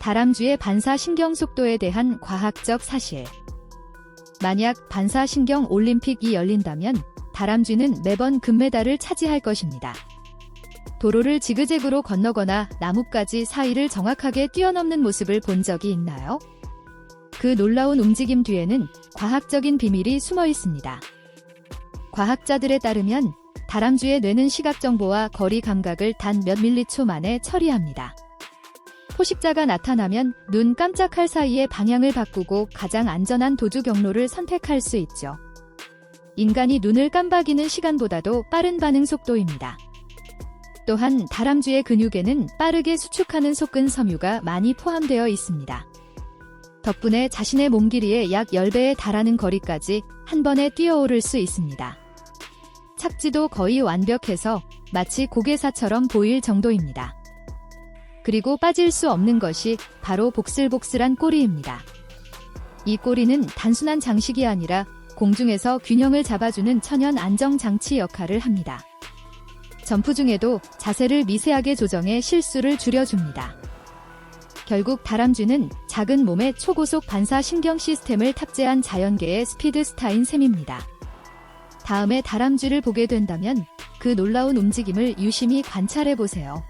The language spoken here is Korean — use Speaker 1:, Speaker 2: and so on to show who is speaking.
Speaker 1: 다람쥐의 반사신경 속도에 대한 과학적 사실. 만약 반사신경 올림픽이 열린다면 다람쥐는 매번 금메달을 차지할 것입니다. 도로를 지그재그로 건너거나 나뭇가지 사이를 정확하게 뛰어넘는 모습을 본 적이 있나요? 그 놀라운 움직임 뒤에는 과학적인 비밀이 숨어 있습니다. 과학자들에 따르면 다람쥐의 뇌는 시각 정보와 거리 감각을 단 몇 밀리초 만에 처리합니다. 포식자가 나타나면 눈 깜짝할 사이에 방향을 바꾸고 가장 안전한 도주 경로를 선택할 수 있죠. 인간이 눈을 깜박이는 시간보다도 빠른 반응 속도입니다. 또한 다람쥐의 근육에는 빠르게 수축하는 속근 섬유가 많이 포함되어 있습니다. 덕분에 자신의 몸 길이의 약 10배에 달하는 거리까지 한 번에 뛰어오를 수 있습니다. 착지도 거의 완벽해서 마치 고개사처럼 보일 정도입니다. 그리고 빠질 수 없는 것이 바로 복슬복슬한 꼬리입니다. 이 꼬리는 단순한 장식이 아니라 공중에서 균형을 잡아주는 천연 안정 장치 역할을 합니다. 점프 중에도 자세를 미세하게 조정해 실수를 줄여줍니다. 결국 다람쥐는 작은 몸에 초고속 반사 신경 시스템을 탑재한 자연계의 스피드 스타인 셈입니다. 다음에 다람쥐를 보게 된다면 그 놀라운 움직임을 유심히 관찰해 보세요.